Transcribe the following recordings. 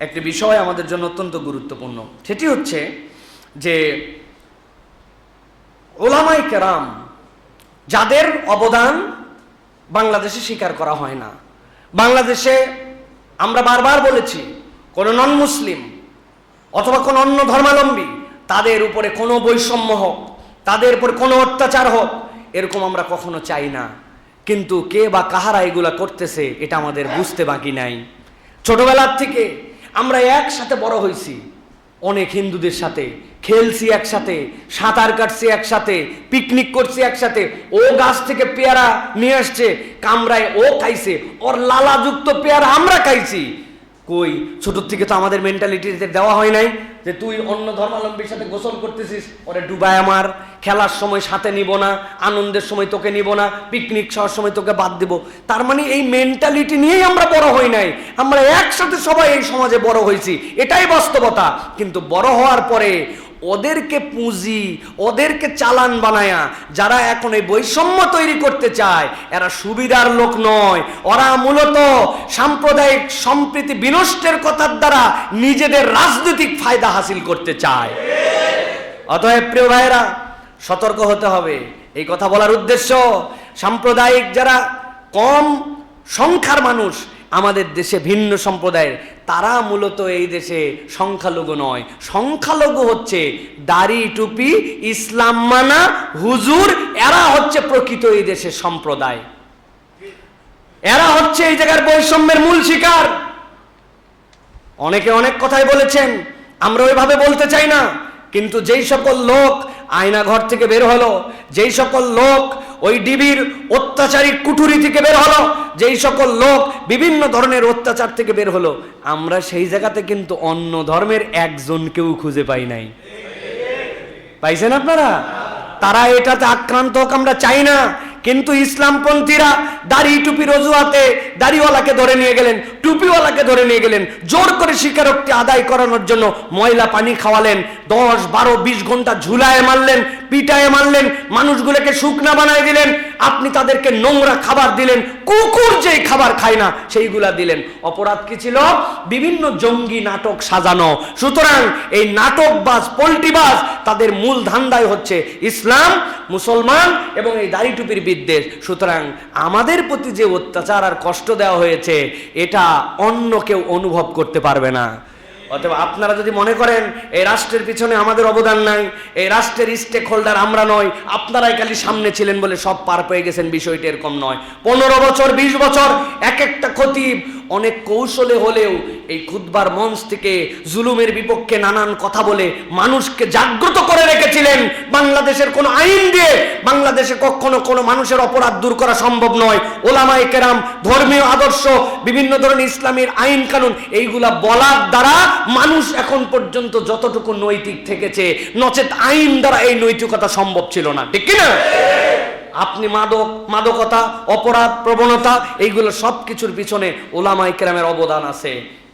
একটি বিষয় আমাদের জন্য অত্যন্ত গুরুত্বপূর্ণ। সেটি হচ্ছে যে ওলামাই কেরাম যাদের অবদান বাংলাদেশে স্বীকার করা হয় না। বাংলাদেশে আমরা বারবার বলেছি, কোনো নন মুসলিম অথবা কোনো অন্য ধর্মাবলম্বী তাদের উপরে কোনো বৈষম্য হোক, তাদের উপর কোনো অত্যাচার হোক, এরকম আমরা কখনো চাই না। কিন্তু কে বা কাহারা এগুলা করতেছে, এটা আমাদের বুঝতে বাকি নাই। ছোটবেলার থেকে আমরা একসাথে বড় হয়েছি অনেক হিন্দুদের সাথে, খেলছি একসাথে, সাঁতার কাটছি একসাথে পিকনিক করছি একসাথে, ও গাছ থেকে পেয়ারা নিয়ে আসছে কামরায় ও খাইছে, ওর লালাযুক্ত পেয়ারা আমরা খাইছি। কই? ছোটোর থেকে তো আমাদের মেন্টালিটিতে দেওয়া হয় নাই যে তুই অন্য ধর্মাবলম্বীর সাথে গোসল করতেছিস, ওরে ডুবাই আমার, খেলার সময় সাথে নিব না, আনন্দের সময় তোকে নিব না পিকনিক খাওয়ার সময় তোকে বাদ দেব। তার মানে এই মেন্টালিটি নিয়েই আমরা বড় হই নাই। আমরা একসাথে সবাই এই সমাজে বড় হয়েছি, এটাই বাস্তবতা। কিন্তু বড় হওয়ার পরে ওদেরকে পুঁজি, ওদেরকে চালান বানায়া, যারা এখন এই বৈষম্য তৈরি করতে চায়, এরা সুবিধার লোক নয়। ওরা মূলত সাম্প্রদায়িক সম্প্রীতি বিনষ্টের কথার দ্বারা নিজেদের রাজনৈতিক ফায়দা হাসিল করতে চায়। অতএব প্রিয় ভাইয়েরা, সতর্ক হতে হবে। এই কথা বলার উদ্দেশ্য, সাম্প্রদায়িক যারা কম সংখ্যার মানুষ আমাদের দেশে ভিন্ন সম্প্রদায়ের, তারা মূলত এই দেশে সংখ্যালঘু নয়। সংখ্যালঘু হচ্ছে দাড়ি, টুপি, ইসলাম মানা, হুজুর, এরা হচ্ছে প্রকৃত এই দেশের সম্প্রদায়। এরা হচ্ছে এই জায়গার বৈষম্যের মূল শিকার। অনেকে অনেক কথাই বলেছেন, আমরা ওইভাবে বলতে চাই না, কিন্তু যেই সকল লোক আয়না ঘর থেকে বের হলো, যেই সকল লোক ওই ডিবির অত্যাচারী কুঠুরি থেকে বের হলো। যেই সকল লোক বিভিন্ন ধরনের অত্যাচার থেকে বের হলো, আমরা সেই জায়গাতে কিন্তু অন্য ধর্মের একজনকেও খুঁজে পাই নাই। পাইছেন আপনারা? তারা এটাতে আক্রান্ত হোক, আমরা চাই না। কিন্তু ইসলামপন্থীরা দাড়ি টুপি রজুয়াতে দাড়িওয়ালাকে ধরে নিয়ে গেলেন, টুপিওয়ালাকে ধরে নিয়ে গেলেন, জোর করে স্বীকারোক্তি আদায় করানোর জন্য ময়লা পানি খাওয়ালেন, দশ, বারো, বিশ ঘণ্টা ঝুলায় মারলেন, পিটায় মারলেন, মানুষগুলোকে শুকনা বানায় দিলেন, আপনি তাদেরকে নোংরা খাবার দিলেন, কুকুর খাবার খায় না, সেইগুলা দিলেন। অপরাধ কি ছিল? বিভিন্ন জঙ্গি নাটক সাজানো। সুতরাং এই নাটকবাজ পল্টিবাজ তাদের মূল ধান্দায় হচ্ছে ইসলাম, মুসলমান এবং এই দাড়ি টুপির বিদ্বেষ। সুতরাং আমাদের প্রতি যে অত্যাচার আর কষ্ট দেওয়া হয়েছে, এটা অন্য কেউ অনুভব করতে পারবে না। অতএব আপনারা যদি মনে করেন, এই রাষ্ট্রের পিছনে আমাদের অবদান নাই, এই রাষ্ট্রের স্টেক হোল্ডার আমরা নয় আপনারাই খালি সামনে ছিলেন বলে সব পার পেয়ে গেছেন, বিষয়টি এরকম নয়। পনেরো বছর, বিশ বছর, এক একটা খতিব অনেক কৌশলে হলেও এই খুদবার মঞ্চ থেকে জুলুমের বিপক্ষে নানান কথা বলে মানুষকে জাগ্রত করে রেখেছিলেন। বাংলাদেশের কোনো আইন দিয়ে বাংলাদেশে কখনো কোনো মানুষের অপরাধ দূর করা সম্ভব নয়। ওলামাই কেরাম, ধর্মীয় আদর্শ, বিভিন্ন ধরনের ইসলামের আইন কানুন, এইগুলা বলার দ্বারা মানুষ এখন পর্যন্ত যতটুকু নৈতিক থেকেছে, নচেত আইন দ্বারা এই নৈতিকতা সম্ভব ছিল না। ঠিক কিনা? আপনি মাদক, মাদকতা, অপরাধ, প্রবণতা, এইগুলো সব কিছুর পিছনে ওলামাই কেরামের অবদান আছে।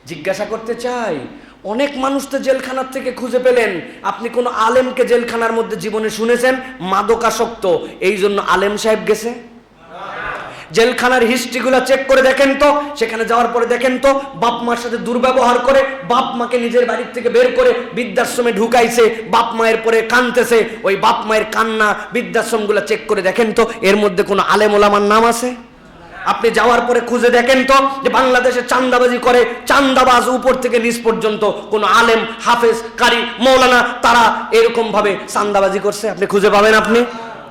জিজ্ঞাসা করতে চাই, অনেক মানুষ তো জেলখানার থেকে খুঁজে পেলেন। আপনি কোনো আলেমকে জেলখানার মধ্যে জীবনে শুনেছেন? মাদকাসক্ত। এই জন্য আলেম সাহেব গেছে। জেলখানার হিস্ট্রিগুলো চেক করে দেখেন তো। সেখানে যাওয়ার পরে দেখেন তো, বাপ মার সাথে দুর্ব্যবহার করে বাপ মাকে নিজের বাড়ির থেকে বের করে বৃদ্ধাশ্রমে ঢুকাইছে। বাপ মায়ের পরে কানতেছে ওই বাপ মায়ের কান্না বৃদ্ধাশ্রমগুলো চেক করে দেখেন তো। এর মধ্যে কোনো আলেম ওলামার নাম আছে? আপনি যাওয়ার পরে খুঁজে দেখেন তো যে বাংলাদেশে চান্দাবাজি করে চান্দাবাজ উপর থেকে নিচ পর্যন্ত কোনো আলেম, হাফেজ, কারি, মৌলানা, তারা এরকম ভাবে চান্দাবাজি করছে? আপনি খুঁজে পাবেন আপনি?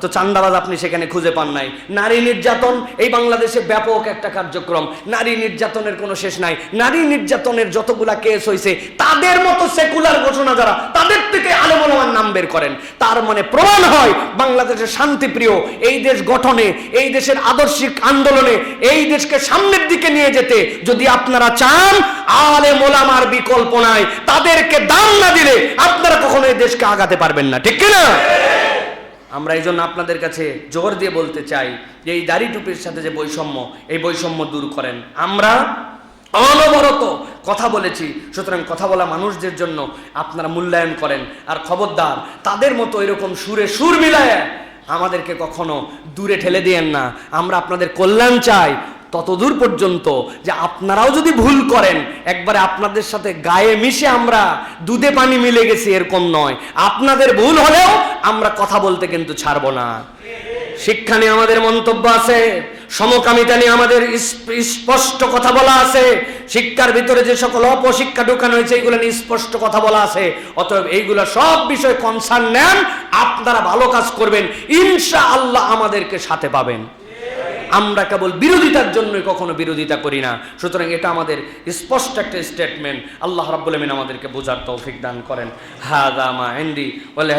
তো চান্দাবাজ আপনি সেখানে খুঁজে পান নাই। নারী নির্যাতন, এই বাংলাদেশে ব্যাপক একটা কার্যক্রম। নারী নির্যাতনের কোনো শেষ নাই। নারী নির্যাতনের যতগুলা কেস হয়েছে তাদের মতো সেকুলার ঘোষণা যারা, তাদের থেকে আলেমলামার নাম বের করেন। তার মানে প্রমাণ হয় বাংলাদেশের শান্তিপ্রিয়, এই দেশ গঠনে, এই দেশের আদর্শিক আন্দোলনে, এই দেশকে সামনের দিকে নিয়ে যেতে যদি আপনারা চান, আলে মোলামার বিকল্প নাই। তাদেরকে দাম না দিলে আপনারা কখনো এই দেশকে আগাতে পারবেন না। ঠিক কিনা? আমরা এই জন্য আপনাদের কাছে জোর দিয়ে বলতে চাই যে এই দাড়ি টুপির সাথে যে বৈষম্য, এই বৈষম্য দূর করেন। আমরা অনবরত কথা বলেছি, সুতরাং কথা বলা মানুষদের জন্য আপনারা মূল্যায়ন করেন। আর খবরদার, তাদের মতো এরকম সুরে সুর মিলায় আমাদেরকে কখনো দূরে ঠেলে দিয়েন না। আমরা আপনাদের কল্যাণ চাই ততদূর পর্যন্ত যে আপনারাও যদি ভুল করেন, একবারে আপনাদের সাথে গায়ে মিশে আমরা দুধে পানি মিলে গেছি, এরকম নয়। আপনাদের ভুল হলেও আমরা কথা বলতে কিন্তু ছাড়বো না। শিক্ষা নিয়ে আমাদের মন্তব্য আছে, সমকামিতা নিয়ে আমাদের স্পষ্ট কথা বলা আছে, শিক্ষার ভিতরে যে সকল অপশিক্ষা ঢুকানো হয়েছে, এইগুলো নিয়ে স্পষ্ট কথা বলা আছে। অতএব এইগুলো সব বিষয়ে কনসার্ন নেন, আপনারা ভালো কাজ করবেন ইনশা আল্লাহ আমাদেরকে সাথে পাবেন। আমরা কেবল বিরোধিতার জন্য কখনো বিরোধিতা করি না। সুতরাং এটা আমাদের স্পষ্ট একটা স্টেটমেন্ট আল্লাহ রাব্বুল আমাদেরকে বোঝার তৌফিক দান করেন। হাদা মা ইনদি ওয়াল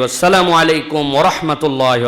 ওয়াসসালামু আলাইকুম ওয়া রাহমাতুল্লাহি